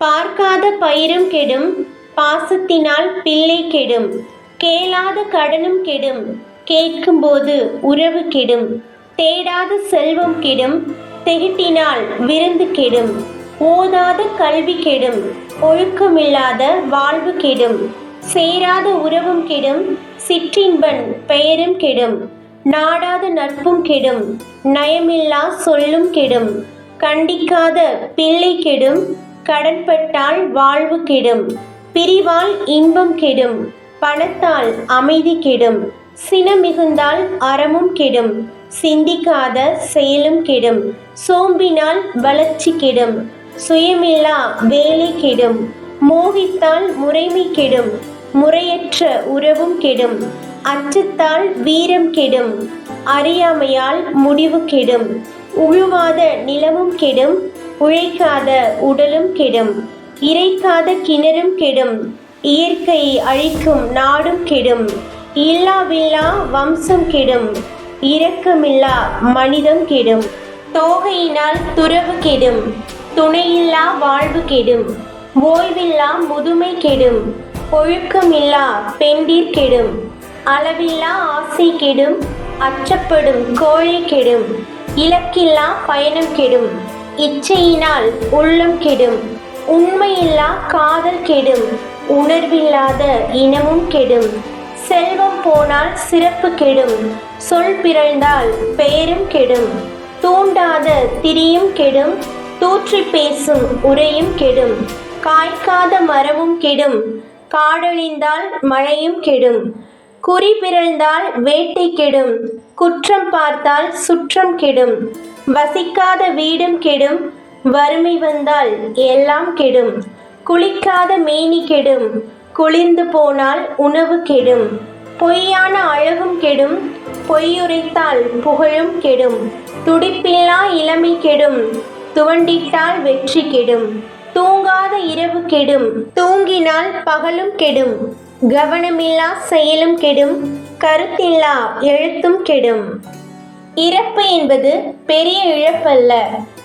பார்க்காத பயிரும் கெடும் பாசத்தினால் பிள்ளை கெடும் கேளாத கடனும் கெடும் கேட்கும்போது உறவு கெடும் தேடாத செல்வம் கெடும் தெகிட்டினால் விருந்து கெடும் ஓதாத கல்வி கெடும் ஒழுக்கமில்லாத வாழ்வு கெடும் சேராத உறவும் கெடும் சிற்றின்பன் பெயரும் கெடும் நாடாத நட்பும் கெடும் நயமில்லா சொல்லும் கெடும் கண்டிக்காத பிள்ளை கெடும் கடன்பட்டால் வாழ்வு கெடும். பிரிவால் இன்பம் கெடும். பணத்தால் அமைதி கெடும். சினம் மிகுந்தால் அறமும் கெடும். சிந்திக்காத செயலும் கெடும். சோம்பினால் வளர்ச்சி கெடும். சுயமில்லா வேலை கெடும். மோகித்தால் முறைமை கெடும். முறையற்ற உறவும் கெடும். அச்சத்தால் வீரம் கெடும். அறியாமையால் முடிவு கெடும். உழுவாத நிலமும் கெடும். உழைக்காத உடலும் கெடும். இறைக்காத கிணறும் கெடும். இயற்கையை அழிக்கும் நாடும் கெடும். இல்லாவில்லா வம்சம் கெடும். இரக்கமில்லா மனிதம் கெடும். தோகையினால் துறவு கெடும். துணையில்லா வாழ்வு கெடும். ஓய்வில்லா முதுமை கெடும். ஒழுக்கமில்லா பெண்டீர் கெடும். அளவில்லா ஆசை கெடும். அச்சப்படும் கோழை கெடும். இலக்கில்லா பயணம் கெடும். இச்சையினால் உள்ளம் கெடும். உண்மையில்லா காதல் கெடும். உணர்வில்லாத இனமும் கெடும். செல்வம் போனால் சிறப்பு கெடும். சொல் பிறழ்ந்தால் பெயரும் கெடும். தூண்டாத திரியும் கெடும். தூற்றி பேசும் உரையும் கெடும். காய்க்காத மரமும் கெடும். காடழிந்தால் மழையும் கெடும். குறி பிறழ்ந்தால் வேட்டை கெடும். குற்றம் பார்த்தால் சுற்றம் கெடும். வசிக்காத வீடும் கெடும். வறுமை வந்தால் எல்லாம் கெடும். குளிக்காத மேனி கெடும். குளிர்ந்து போனால் உணவு கெடும். பொய்யான அழகும் கெடும். பொய்யுரைத்தால் புகழும் கெடும். துடிப்பில்லா இளமை கெடும். துவண்டிட்டால் வெற்றி கெடும். தூங்காத இரவு கெடும். தூங்கினால் பகலும் கெடும். கவனமில்லா செயலும் கெடும். கருத்தில்லா எழுத்தும் கெடும். இறப்பு என்பது பெரிய இழப்பல்ல.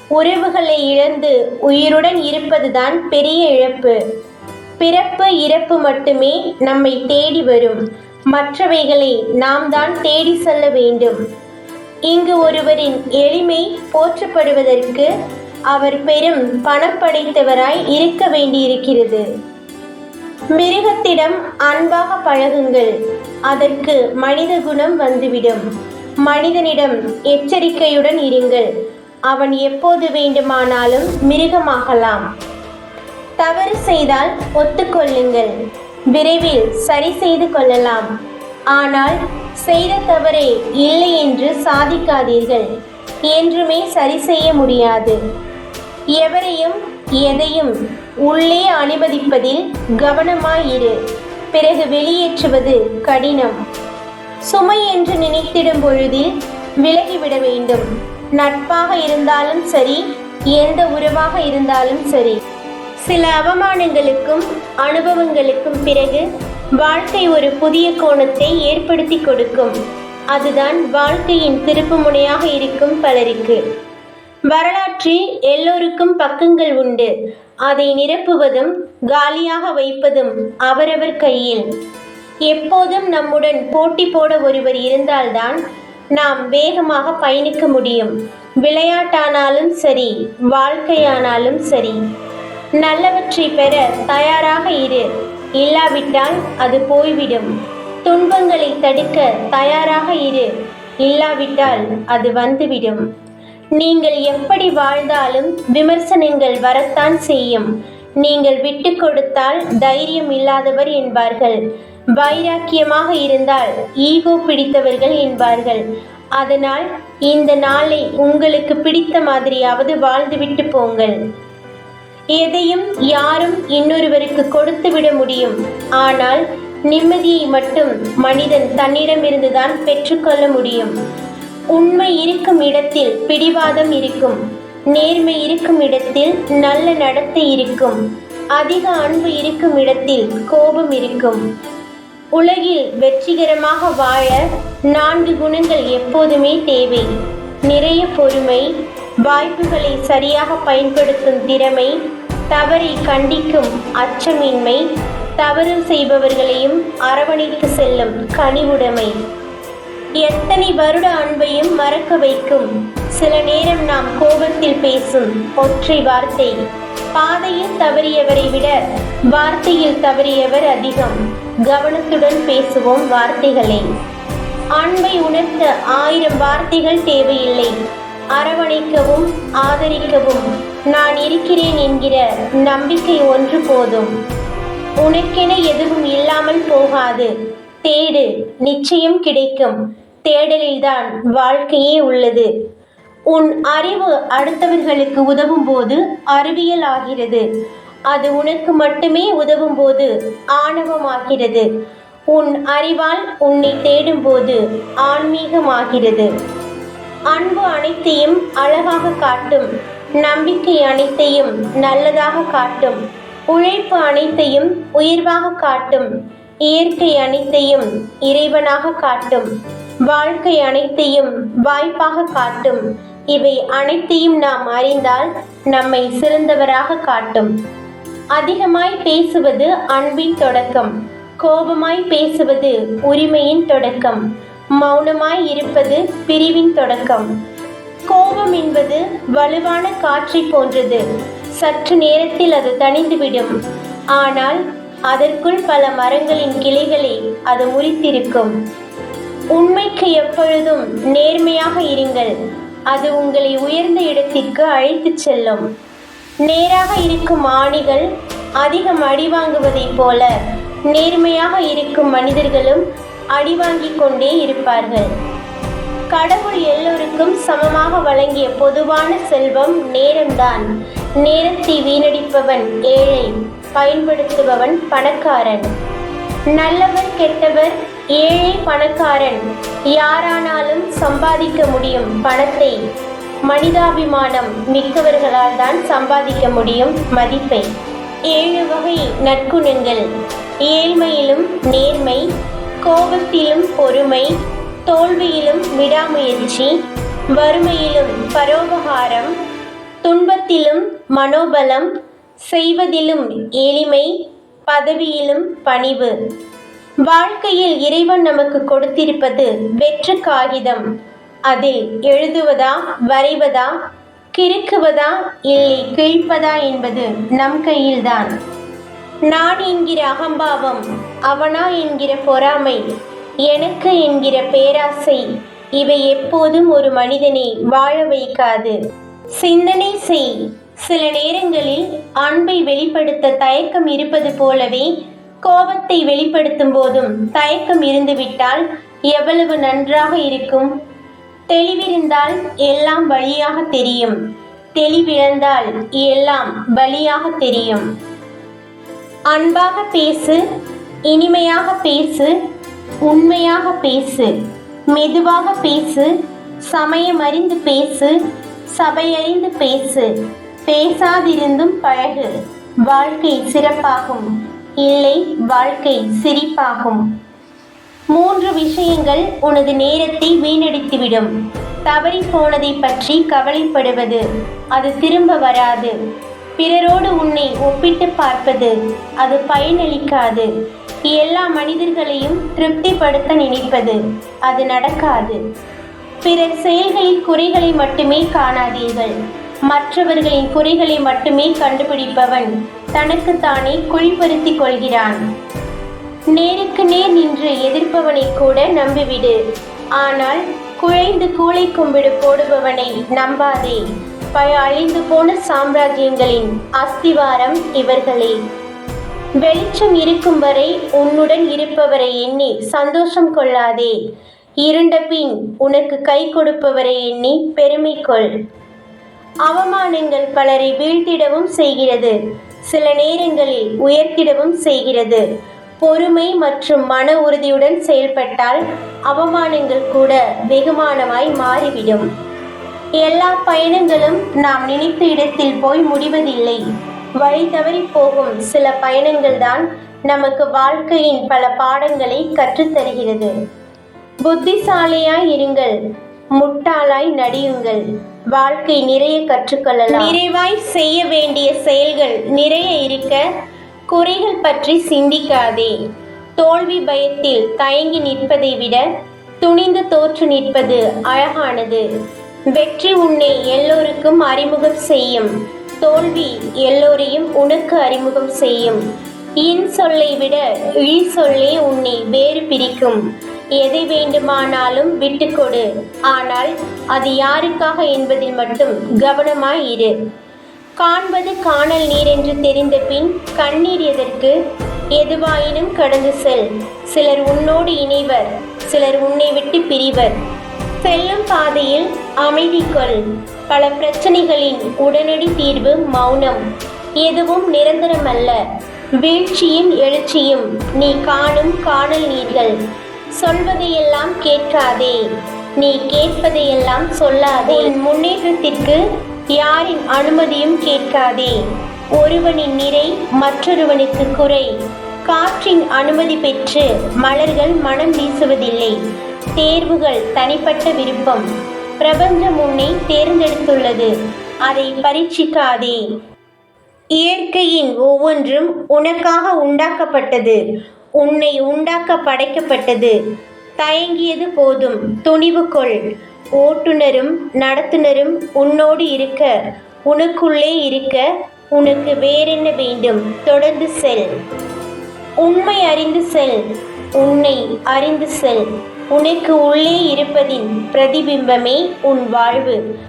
உறவுகளை இழந்து உயிருடன் இருப்பதுதான் பெரிய இழப்பு. பிறப்பு இறப்பு மட்டுமே நம்மை தேடி வரும். மற்றவைகளை நாம் தான் தேடி செல்ல வேண்டும். இங்கு ஒருவரின் எளிமை போற்றப்படுவதற்கு அவர் பெரும் பணம் படைத்தவராய் இருக்க வேண்டியிருக்கிறது. மிருகத்திடம் அன்பாக பழகுங்கள். அதற்கு மனித குணம் வந்துவிடும். மனிதனிடம் எச்சரிக்கையுடன் இருங்கள். அவன் எப்போது வேண்டுமானாலும் மிருகமாகலாம். தவறு செய்தால் ஒத்துக்கொள்ளுங்கள். விரைவில் சரி செய்து கொள்ளலாம். ஆனால் செய்த தவறே இல்லை என்று சாதிக்காதீர்கள். என்றுமே சரி செய்ய முடியாது. எவரையும் எதையும் உள்ளே அனுமதிப்பதில் கவனமாயிரு. பிறகு வெளியேற்றுவது கடினம். சுமை என்று நினைத்திடும் பொழுதில் விலகிவிட வேண்டும். நட்பாக இருந்தாலும் சரி எந்த உறவாக இருந்தாலும் சரி. சில அவமானங்களுக்கும் அனுபவங்களுக்கும் பிறகு வாழ்க்கை ஒரு புதிய கோணத்தை ஏற்படுத்தி கொடுக்கும். அதுதான் வாழ்க்கையின் திருப்புமுனையாக இருக்கும் பலருக்கு. வரலாற்றில் எல்லோருக்கும் பக்கங்கள் உண்டு. அதை நிரப்புவதும் காலியாக வைப்பதும் அவரவர் கையில். எப்போதும் நம்முடன் போட்டி போட ஒருவர் இருந்தால்தான் நாம் வேகமாக பயணிக்க முடியும். விளையாட்டானாலும் சரி வாழ்க்கையானாலும் சரி. நல்லவற்றை பெற தயாராக இரு. இல்லாவிட்டால் அது போய்விடும். துன்பங்களை தடுக்க தயாராக இரு. இல்லாவிட்டால் அது வந்துவிடும். நீங்கள் எப்படி வாழ்ந்தாலும் விமர்சனங்கள் வரத்தான் செய்யும். நீங்கள் விட்டு கொடுத்தால் தைரியம் இல்லாதவர் என்பார்கள். வைராக்கியமாக இருந்தால் ஈகோ பிடித்தவர்கள் என்பார்கள். அதனால் இந்த நாளை உங்களுக்கு பிடித்த மாதிரியாவது வாழ்ந்துவிட்டு போங்கள். எதையும் யாரும் இன்னொருவருக்கு கொடுத்து விட முடியும். ஆனால் நிம்மதியை மட்டும் மனிதன் தன்னிடமிருந்துதான் பெற்றுக்கொள்ள முடியும். உண்மை இருக்கும் இடத்தில் பிடிவாதம் இருக்கும். நேர்மை இருக்கும் இடத்தில் நல்ல நடத்தை இருக்கும். அதிக அன்பு இருக்கும் இடத்தில் கோபம் இருக்கும். உலகில் வெற்றிகரமாக வாழ நான்கு குணங்கள் எப்போதுமே தேவை. நிறைய பொறுமை வாய்ப்புகளை சரியாக பயன்படுத்தும் திறமை தவறை கண்டிக்கும் அச்சமின்மை தவறு செய்பவர்களையும் அரவணைத்து செல்லும் கனிவுடைமை. எத்தனை வருட அன்பையும் மறக்க வைக்கும். சில நேரம் நாம் கோபத்தில் பேசும் ஒற்றை வார்த்தை. பாதையில் தவறியவரை விட வார்த்தையில் தவறியவர் அதிகம். கவனத்துடன் பேசுவோம் வார்த்தைகளை. அன்பை உணர்த்த ஆயிரம் வார்த்தைகள் தேவையில்லை. அரவணைக்கவும் ஆதரிக்கவும். நான் இருக்கிறேன் என்கிற நம்பிக்கை ஒன்று போதும். உனக்கென எதுவும் இல்லாமல் போகாது. தேடு நிச்சயம் கிடைக்கும். தேடலில்தான் வாழ்க்கையே உள்ளது. உன் அறிவு அடுத்தவர்களுக்கு உதவும் போது அறிவியல் ஆகிறது அது உனக்கு மட்டுமே உதவும் போது ஆணவமாகிறது. உன் அறிவால் உன்னை தேடும்போது ஆன்மீகமாகிறது. அன்பு அனைத்தையும் அழகாக காட்டும் நம்பிக்கை அனைத்தையும் நல்லதாக காட்டும் உழைப்பு அனைத்தையும் உயர்வாக காட்டும் இயற்கை அனைத்தையும் இறைவனாக காட்டும். வாழ்க்கை அனைத்தையும் வாய்ப்பாக காட்டும். இவை அனைத்தையும் நாம் அறிந்தால் நம்மை சிறந்தவராக காட்டும். அதிகமாய் பேசுவது அன்பின் தொடக்கம். கோபமாய் பேசுவது உரிமையின் தொடக்கம். மௌனமாய் இருப்பது பிரிவின் தொடக்கம். கோபம் என்பது வலுவான காற்றை போன்றது. சற்று நேரத்தில் அது தணிந்துவிடும். ஆனால் அதற்குள் பல மரங்களின் கிளைகளை அது முறித்திருக்கும். உண்மைக்கு எப்பொழுதும் நேர்மையாக இருங்கள். அது உங்களை உயர்ந்த இடத்திற்கு அழைத்துச் செல்லும். நேராக இருக்கும் ஆணிகள் அதிகம் அடி வாங்குவதைப் போல நேர்மையாக இருக்கும் மனிதர்களும் அடி வாங்கிக் கொண்டே இருப்பார்கள். கடவுள் எல்லோருக்கும் சமமாக வழங்கிய பொதுவான செல்வம் நேரம்தான். நேரத்தை வீணடிப்பவன் ஏழை பயன்படுத்துபவன் பணக்காரன். நல்லவர் கெட்டவர் ஏழை பணக்காரன். யாரானாலும் சம்பாதிக்க முடியும் பணத்தை. மனிதாபிமானம் மிக்கவர்களால் தான் சம்பாதிக்க முடியும் மதிப்பை. ஏழு வகை நற்குணங்கள். ஏழ்மையிலும் நேர்மை கோபத்திலும் பொறுமை தோல்வியிலும் விடாமுயற்சி வறுமையிலும் பரோபகாரம் துன்பத்திலும் மனோபலம் செய்வதிலும் எளிமை பதவியிலும் பணிவு. வாழ்க்கையில் இறைவன் நமக்கு கொடுத்திருப்பது வெற்று காகிதம். அதில் எழுதுவதா வரைவதா கிறுக்குவதா இல்லை கிழிப்பதா என்பது நம் கையில்தான். நான் என்கிற அகம்பாவம் அவனா என்கிற பொறாமை எனக்கு என்கிற பேராசை இவை எப்போதும் ஒரு மனிதனை வாழ வைக்காது. சிந்தனை செய். சில நேரங்களில் அன்பை வெளிப்படுத்த தயக்கம் இருப்பது போலவே கோபத்தை வெளிப்படுத்தும் போதும் தயக்கம் இருந்துவிட்டால் எவ்வளவு நன்றாக இருக்கும்? தெளிவிருந்தால் எல்லாம் வழியாக தெரியும். தெளிவிழந்தால் எல்லாம் வழியாக தெரியும். அன்பாக பேசு இனிமையாக பேசு உண்மையாக பேசு மெதுவாக பேசு சமயம் அறிந்து பேசு சபையறிந்து பேசு பேசாதிருந்தும் பழகு. வாழ்க்கை சிறப்பாகும். இல்லை வாழ்க்கை சிரிப்பாகும். மூன்று விஷயங்கள் உனது நேரத்தை வீணடித்துவிடும். தவறி போனதை பற்றி கவலைப்படுவது அது திரும்ப வராது. பிறரோடு உன்னை ஒப்பிட்டு பார்ப்பது அது பயனளிக்காது. எல்லா மனிதர்களையும் திருப்திப்படுத்த நினைப்பது அது நடக்காது. பிறர் செயல்களில் குறைகளை மட்டுமே காணாதீர்கள். மற்றவர்களின் குறைகளை மட்டுமே கண்டுபிடிப்பவன் தனக்குத்தானே குழிப்படுத்திக் கொள்கிறான். நேருக்கு நேர் நின்று எதிர்ப்பவனை கூட நம்பிவிடு. ஆனால் குழைந்து கூளை கும்பிடு போடுபவனை நம்பாதே. பல அழிந்து போன சாம்ராஜ்யங்களின் அஸ்திவாரம் இவர்களே. வெளிச்சம் இருக்கும் வரை உன்னுடன் இருப்பவரை எண்ணி சந்தோஷம் கொள்ளாதே. இருண்ட பின் உனக்கு கை கொடுப்பவரை எண்ணி பெருமை கொள். அவமானங்கள் பலரை வீழ்த்திடவும் செய்கிறது. சில நேரங்களில் உயர்த்திடவும் செய்கிறது. பொறுமை மற்றும் மன உறுதியுடன் செயல்பட்டால் அவமானங்கள் கூட வெகுமானமாய் மாறிவிடும். எல்லா பயணங்களும் நாம் நினைத்த இடத்தில் போய் முடிவதில்லை. வழி தவறி போகும் சில பயணங்கள் தான் நமக்கு வாழ்க்கையின் பல பாடங்களை கற்றுத்தருகிறது. புத்திசாலியாய் இருங்கள். முட்டாளாய் நடியுங்கள். வாழ்க்கை நிறைய கற்றுக்கொள்ளலாம். நிறைவாய் செய்ய வேண்டிய செயல்கள் நிறைய இருக்க குறைகள் பற்றி சிந்திக்காதே. தோல்வி பயத்தில் தயங்கி நிற்பதை விட துணிந்து தோற்று நிற்பது அழகானது. வெற்றி உன்னை எல்லோருக்கும் அறிமுகம் செய்யும். தோல்வி எல்லோரையும் உனக்கு அறிமுகம் செய்யும். இன் சொல்லை விட இழி சொல்லே உன்னை வேறு பிரிக்கும். எதை வேண்டுமானாலும் விட்டுக்கொடு ஆனால் அது யாருக்காக என்பதில் மட்டும் கவனமாய் இரு காண்பது காணல் நீர் என்று தெரிந்த பின் கண்ணீர் எதற்கு? எதுவாயினும் கடந்து செல். சிலர் உன்னோடு இணைவர் சிலர் உன்னை விட்டு பிரிவர். செல்லும் பாதையில் அமைதி கொள். பல பிரச்சனைகளின் உடனடி தீர்வு மௌனம். எதுவும் நிரந்தரமல்ல. வீழ்ச்சியும் எழுச்சியும் நீ காணும் காணல் நீர்கள். சொல்வதையெல்லாம் கேட்காதே. நீ கேட்பதையெல்லாம் சொல்லாதே. உன் முன்னேற்றத்திற்கு யாரின் அனுமதியும் கேட்காதே. ஒருவனின் நிறை மற்றொருவனுக்கு குறை. காற்றின் அனுமதி பெற்று மலர்கள் மனம் வீசுவதில்லை. தேர்வுகள் தனிப்பட்ட விருப்பம். பிரபஞ்சம் உன்னை தேர்ந்தெடுத்துள்ளது. அதை பரீட்சிக்காதே. இயற்கையின் ஒவ்வொன்றும் உனக்காக உண்டாக்கப்பட்டது. உன்னை உண்டாக்க படைக்கப்பட்டது. தயங்கியது போதும். துணிவு கொள். ஓட்டுநரும் நடத்துனரும் உன்னோடு இருக்க உனக்குள்ளே இருக்க உனக்கு வேறென்ன வேண்டும்? தொடர்ந்து செல். உண்மை அறிந்து செல். உன்னை அறிந்து செல். உனக்கு உள்ளே இருப்பதின் பிரதிபிம்பமே உன் வாழ்வு.